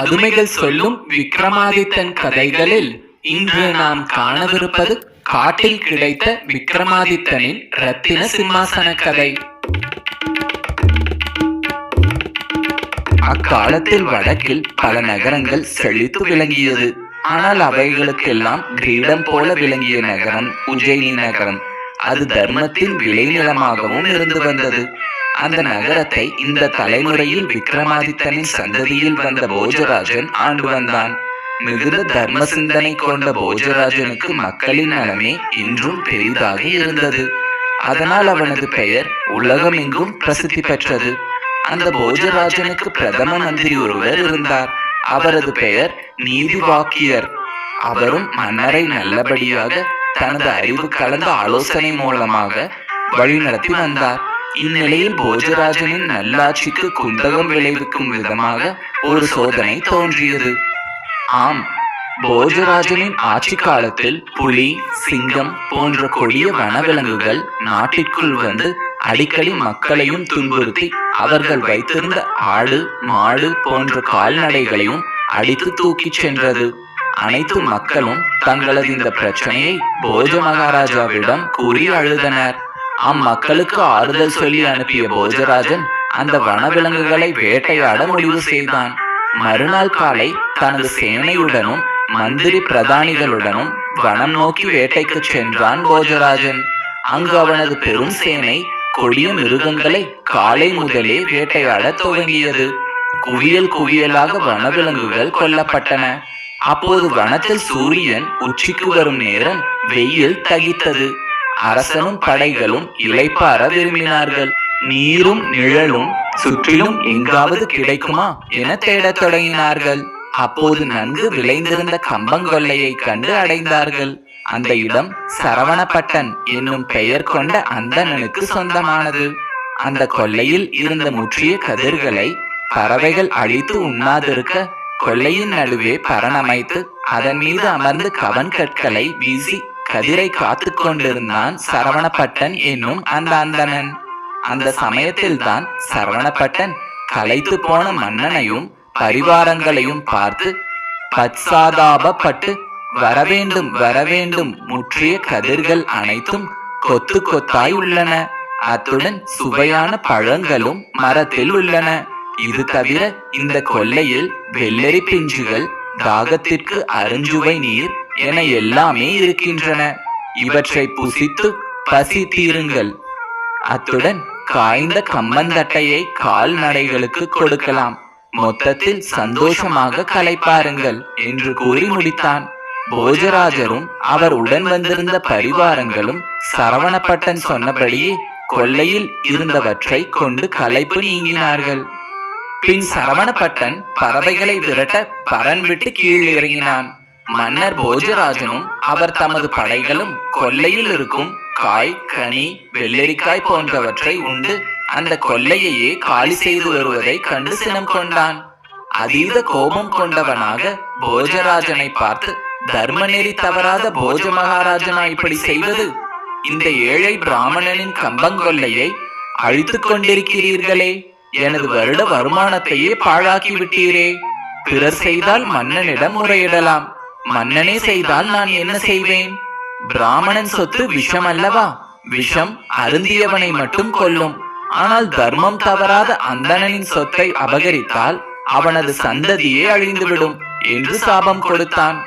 பதுமைகள் சொல்லும் விக்ரமாதித்தன் கதைகளில் இன்று நாம் காணவிருப்பது காட்டில் கிடைத்த விக்ரமாதித்தனின் ரத்தின சிம்மாசன கதை. அக்காலத்தில் வடக்கில் பல நகரங்கள் செழித்து விளங்கியது. ஆனால் அவைகளுக்கெல்லாம் கிரீடம் போல விளங்கிய நகரம் உஜயினி நகரம். அது தர்மத்தின் விளைநிலமாகவும் இருந்து வந்தது. அந்த நகரத்தை இந்த தலைமுறையில் விக்ரமாதித்தனின் சந்ததியில் வந்த போஜராஜன் ஆண்டு வந்தான். மிகுந்த தர்ம சிந்தனை கொண்ட போஜராஜனுக்கு மக்களின் நலமே இன்றும் பெரிதாக இருந்தது. அதனால் அவனது பெயர் உலகமெங்கும் பிரசித்தி பெற்றது. அந்த போஜராஜனுக்கு பிரதம மந்திரி ஒருவர் இருந்தார். அவரது பெயர் நீதிவாக்கியர். அவரும் மன்னரை நல்லபடியாக தனது அறிவு கலந்த ஆலோசனை மூலமாக வழிநடத்தி வந்தார். இந்நிலையில் போஜராஜனின் நல்லாட்சிக்கு குந்தகம் விளைவிக்கும் விதமாக ஒரு சோதனை தோன்றியது. ஆம் போஜராஜனின் ஆட்சி காலத்தில் புலி சிங்கம் போன்ற கொடிய வனவிலங்குகள் நாட்டிற்குள் வந்து அடிக்கடி மக்களையும் துன்புறுத்தி அவர்கள் வைத்திருந்த ஆடு மாடு போன்ற கால்நடைகளையும் அடித்து தூக்கிச் சென்றது. அனைத்து மக்களும் தங்களது இந்த பிரச்சனையை போஜ மகாராஜாவிடம் கூறி அழுதனர். அம்மக்களுக்கு ஆறுதல் சொல்லி அனுப்பிய போஜராஜன் அந்த வனவிலங்குகளை வேட்டையாட முடிவு செய்தான். மறுநாள் காலை தனது சேனையுடனும் மந்திரி பிரதானிகளுடனும் வனம் நோக்கி வேட்டைக்கு சென்றான் போஜராஜன். அங்கு அவனது பெரும் சேனை கொடிய மிருகங்களை காலை முதலே வேட்டையாட துவங்கியது. குவியல் குவியலாக வனவிலங்குகள் கொல்லப்பட்டன. அப்போது வனத்தில் சூரியன் உச்சிக்கு வரும் நேரம் வெயில் தகித்தது. அரசனும் படைகளும் இளைப்பாற விரும்பினார்கள். நீரும் நிழலும் சுற்றிலும் எங்காவது கிடைக்குமா என தேடத் தொடங்கினார்கள். அப்போது நன்கு விளைந்திருந்த கம்பங்கொல்லையை கண்டு அடைந்தார்கள். அந்த இடம் சரவணப்பட்டன் என்னும் பெயர் கொண்ட அந்தணனுக்கு சொந்தமானது. அந்த கொல்லையில் இருந்த முற்றிய கதிர்களை பறவைகள் அழித்து உண்ணாதிருக்க கொல்லையின் நடுவே பரணமைத்து அதன் மீது அமர்ந்து கவன் கற்களை வீசி கதிரை காத்து கொண்டிருந்தான் சரவணப்பட்டன் என்னும் அந்த அந்தணன். அந்த சமயத்தில் தான் சரவணப்பட்டன் களைத்து போன மன்னனையும் பரிவாரங்களையும் பார்த்து பச்சாதாபப்பட்டு வரவேண்டும் வரவேண்டும் முற்றிய கதிர்கள் அனைத்தும் கொத்து கொத்தாய் உள்ளன. அத்துடன் சுவையான பழங்களும் மரத்தில் உள்ளன. இது தவிர இந்த கொல்லையில் வெள்ளரி பிஞ்சுகள் தாகத்திற்கு அருஞ்சுவை நீர் என எல்லாமே இருக்கின்றன. இவற்றை புசித்து பசி தீருங்கள் அத்துடன் காய்ந்த கம்மந்தட்டையை கால்நடைகளுக்கு கொடுக்கலாம். மொத்தத்தில் சந்தோஷமாக கலைப்பாருங்கள் என்று கூறி முடித்தான். போஜராஜரும் அவர் உடன் வந்திருந்த பரிவாரங்களும் சரவணப்பட்டன் சொன்னபடியே கொல்லையில் இருந்தவற்றை கொண்டு களைப்பு நீங்கினார்கள். பின் சரவணப்பட்டன் பறவைகளை விரட்ட பரன் விட்டு கீழ் இறங்கினான் மன்னர் போஜராஜனும் அவர் தமது படைகளும் கொல்லையில் இருக்கும் காய் கனி வெள்ளரிக்காய் போன்றவற்றை உண்டு. அந்த கொல்லையையே காலி செய்து வருவதை கண்டு சினம் கொண்டான். அதீத கோபம் கொண்டவனாக போஜராஜனை பார்த்து தர்மநெறி தவறாத போஜ மகாராஜனா இப்படி செய்வது? இந்த ஏழை பிராமணனின் கம்பங்கொல்லையை அழித்துக் கொண்டிருக்கிறீர்களே. எனது வருட வருமானத்தையே பாழாக்கி விட்டீரே. பிறர் செய்தால் மன்னனிடம் முறையிடலாம். மன்னனே செய்தால் நான் என்ன செய்வேன்? பிராமணன் சொத்து விஷம் அல்லவா விஷம் அருந்தியவனை மட்டும் கொல்லும். ஆனால் தர்மம் தவறாத அந்தணனின் சொத்தை அபகரித்தால் அவனது சந்ததியே அழிந்துவிடும் என்று சாபம் கொடுத்தான்.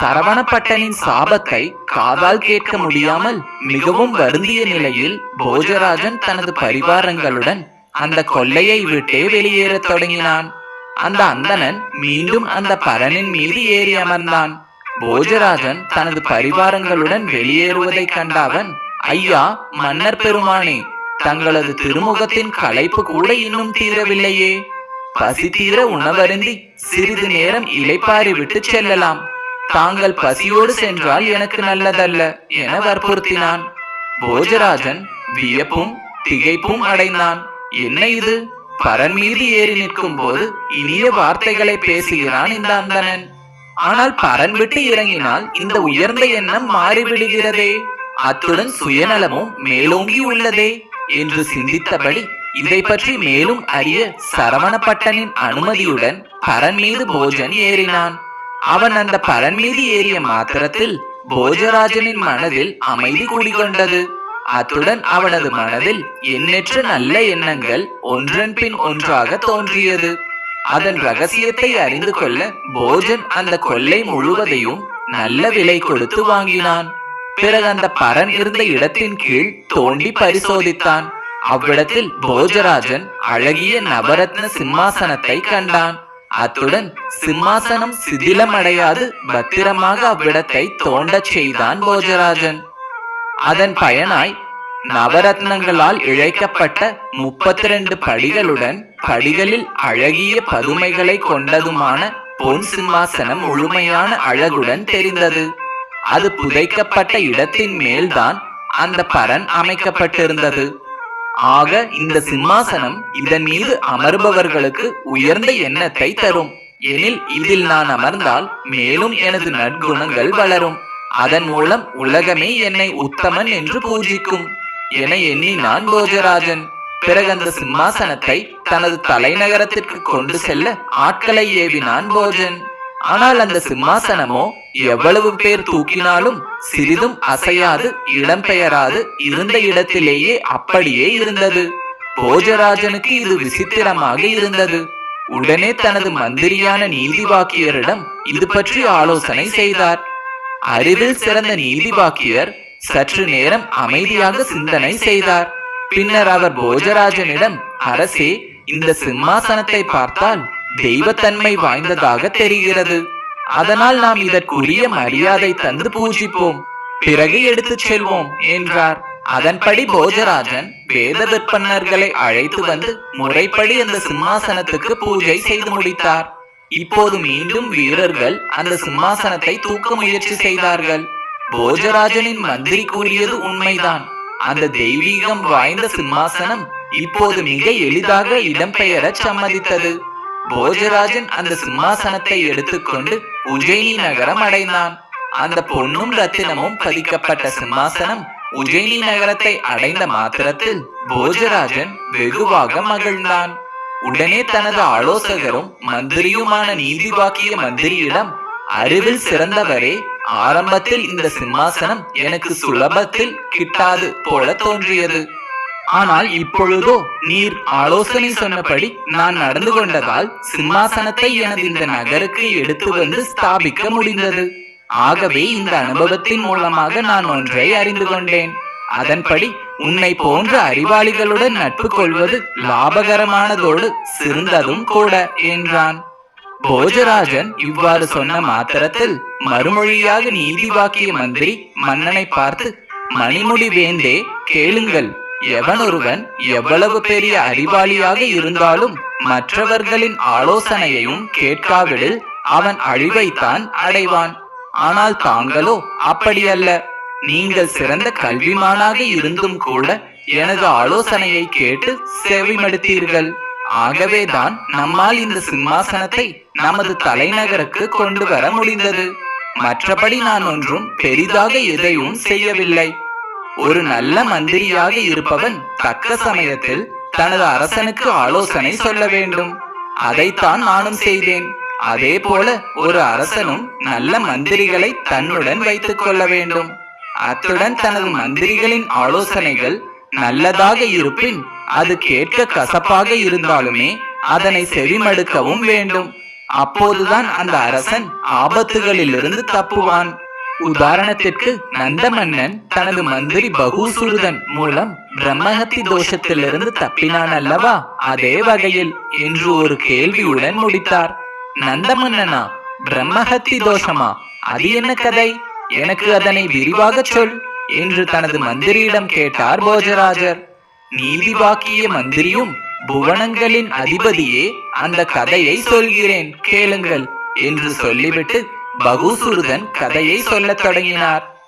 சரவணப்பட்டனின் சாபத்தை காதால் கேட்க முடியாமல் மிகவும் வருந்திய நிலையில் போஜராஜன் தனது பரிவாரங்களுடன் அந்த கொள்ளையை விட்டே வெளியேறத் தொடங்கினான். அந்த அந்தணன் மீண்டும் அந்த பரனின் மீது ஏறி அமர்ந்தான். போஜராஜன் தனது பரிவாரங்களுடன் வெளியேறுவதை கண்ட அவன் ஐயா மன்னர் பெருமானே தங்களது திருமுகத்தின் களைப்பு கூட இன்னும் தீரவில்லையே. பசி தீர உணவருந்தி சிறிது நேரம் இலைப்பாரி விட்டு செல்லலாம். தாங்கள் பசியோடு சென்றால் எனக்கு நல்லதல்ல என வற்புறுத்தினான். போஜராஜன் வியப்பும் திகைப்பும் அடைந்தான். என்ன இது? பரன் மீது ஏறி நிற்கும் போது இனிய வார்த்தைகளை பேசுகிறான் இந்த அந்தணன். ஆனால் பரன் விட்டு இறங்கினால் இந்த உயர்ந்த எண்ணம் மாறிவிடுகிறதே. அத்துடன் சுயநலமும் மேலோங்கி உள்ளதே என்று சிந்தித்தபடி இதை பற்றி மேலும் அறிய சரவணப்பட்டனின் அனுமதியுடன் பரன் மீது போஜன் ஏறினான். அவன் அந்த பரன் மீது ஏறிய மாத்திரத்தில் போஜராஜனின் மனதில் அமைதி குடிகொண்டது அத்துடன் அவனது மனதில் எண்ணற்ற நல்ல எண்ணங்கள் ஒன்றன் பின் ஒன்றாக தோன்றியது. அதன் ரகசியத்தை அறிந்து கொள்ள போஜன் அந்த கொள்ளை முழுவதையும் நல்ல விலை கொடுத்து வாங்கினான். பிறகு அந்த பரன் இருந்த இடத்தின் கீழ் தோண்டி பரிசோதித்தான். அவ்விடத்தில் போஜராஜன் அழகிய நவரத்ன சிம்மாசனத்தை கண்டான். அத்துடன் சிம்மாசனம் சிதிலமடையாது பத்திரமாக அவ்விடத்தை தோண்டச் செய்தான் போஜராஜன். அதன் பயனாய் நவரத்னங்களால் இழைக்கப்பட்ட முப்பத்தி ரெண்டு படிகளுடன் படிகளில் அழகிய பதுமைகளை கொண்டதுமான பொன் சிம்மாசனம் முழுமையான அழகுடன் தெரிந்தது. அது புதைக்கப்பட்ட இடத்தின் மேல்தான் அந்த பரன் அமைக்கப்பட்டிருந்தது. ஆக இந்த சிம்மாசனம் இதன் மீது அமர்பவர்களுக்கு உயர்ந்த எண்ணத்தை தரும். எனில் இதில் நான் அமர்ந்தால் மேலும் எனது நற்குணங்கள் வளரும். அதன் மூலம் உலகமே என்னை உத்தமன் என்று பூஜிக்கும் என எண்ணினான் போஜராஜன். பிறகு அந்த சிம்மாசனத்தை தனது தலைநகரத்திற்கு கொண்டு செல்ல ஆட்களை ஏவினான் போஜன். ஆனால் அந்த சிம்மாசனமோ எவ்வளவு பேர் தூக்கினாலும் சிறிதும் அசையாது இடம்பெயராது இருந்த இடத்திலேயே அப்படியே இருந்தது. போஜராஜனுக்கு இது விசித்திரமாக இருந்தது. உடனே தனது மந்திரியான நீதிவாக்கியரிடம் இது பற்றி ஆலோசனை செய்தார். அறிவில் சிறந்த நீதிபாக்கியர் சற்று நேரம் அமைதியாக சிந்தனை செய்தார். பின்னர் அவர் போஜராஜனிடம் அரசே இந்த சிம்மாசனத்தை பார்த்தால் தெய்வத்தன்மை வாய்ந்ததாக தெரிகிறது. அதனால் நாம் இதற்குரிய மரியாதை தந்து பூஜிப்போம். பிறகு எடுத்துச் செல்வோம் என்றார். அதன்படி போஜராஜன் வேத விற்பனர்களை அழைத்து வந்து முறைப்படி அந்த சிம்மாசனத்துக்கு பூஜை செய்து முடித்தார். இப்போது மீண்டும் வீரர்கள் அந்த சிம்மாசனத்தை தூக்க முயற்சி செய்தார்கள். போஜராஜனின் மந்திரி கூறியது உண்மைதான். அந்த தெய்வீகம் வாய்ந்த சிம்மாசனம் இப்போது மிக எளிதாக இடம்பெயர சம்மதித்தது. போஜராஜன் அந்த சிம்மாசனத்தை எடுத்துக்கொண்டு உஜயினி நகரம் அடைந்தான். அந்த பொன்னும் ரத்தினமும் பதிக்கப்பட்ட சிம்மாசனம் உஜயினி நகரத்தை அடைந்த மாத்திரத்தில் போஜராஜன் வெகுவாக மகிழ்ந்தான். உடனே தனது ஆலோசகரும் மந்திரியுமான நீதிவாக்கிய மந்திரியிடம் அறிவில் சிறந்தவரே ஆரம்பத்தில் இந்த சிம்மாசனம் எனக்கு சுலபத்தில் கிட்டாது போல தோன்றியது. ஆனால் இப்பொழுதோ நீர் ஆலோசனை சொன்னபடி நான் நடந்து கொண்டதால் சிம்மாசனத்தை எனது இந்த நகருக்கு எடுத்து வந்து ஸ்தாபிக்க முடிந்தது. ஆகவே இந்த அனுபவத்தின் மூலமாக நான் ஒன்றை அறிந்து கொண்டேன். அதன்படி உன்னை போன்ற அறிவாளிகளுடன் நட்பு கொள்வது லாபகரமானதோடு சிறந்ததும் கூட என்றான். போஜராஜன் இவ்வாறு சொன்ன மாத்திரத்தில் மறுமொழியாக நீதி வாக்கிய மந்திரி மன்னனை பார்த்து மணிமுடி வேந்தே கேளுங்கள். எவனொருவன் எவ்வளவு பெரிய அறிவாளியாக இருந்தாலும் மற்றவர்களின் ஆலோசனையையும் கேட்காவிடில் அவன் அழிவைத்தான் அடைவான். ஆனால் தாங்களோ அப்படியல்ல. நீங்கள் சிறந்த கல்விமானாக இருந்தும் கூட எனது ஆலோசனையை கேட்டு செவிமடுத்தீர்கள். ஆகவேதான் நம்மால் இந்த சிம்மாசனத்தை நமது தலைநகருக்கு கொண்டு வர முடிந்தது. மற்றபடி நான் ஒன்றும் பெரிதாக எதையும் செய்யவில்லை. ஒரு நல்ல மந்திரியாக இருப்பவன் தக்க சமயத்தில் தனது அரசனுக்கு ஆலோசனை சொல்ல வேண்டும். அதைத்தான் நானும் செய்தேன். அதே போல ஒரு அரசனும் நல்ல மந்திரிகளை தன்னுடன் வைத்துக் கொள்ள வேண்டும். அத்துடன் தனது மந்திரிகளின் ஆலோசனைகள் நல்லதாக இருப்பின் அது கேட்க கசப்பாக இருந்தாலுமே அதனை செவிமடுக்கவும் வேண்டும். அப்போதுதான் அந்த அரசன் ஆபத்துகளிலிருந்து தப்புவான். உதாரணத்திற்கு நந்தமன்னன் தனது மந்திரி பகூசுருதன் மூலம் பிரம்மஹத்தி தோஷத்திலிருந்து தப்பினான் அல்லவா? அதே வகையில் என்று ஒரு கேள்வியுடன் முடித்தார். நந்தமன்னனா? பிரம்மஹத்தி தோஷமா? அது என்ன கதை? எனக்கு அதனை விரிவாக சொல் என்று தனது மந்திரியிடம் கேட்டார் போஜராஜர். நீதி பாக்கிய மந்திரியும் புவனங்களின் அதிபதியே அந்த கதையை சொல்கிறேன் கேளுங்கள் என்று சொல்லிவிட்டு பகுசுருதன் கதையை சொல்லத் தொடங்கினார்.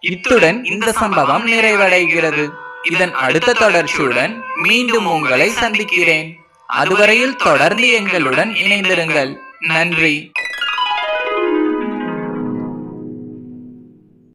இத்துடன் இந்த சம்பவம் நிறைவடைகிறது. இதன் அடுத்த தொடர்ச்சியுடன் மீண்டும் உங்களை சந்திக்கிறேன். அதுவரையில் தொடர்ந்து எங்களுடன் இணைந்திருங்கள். நன்றி.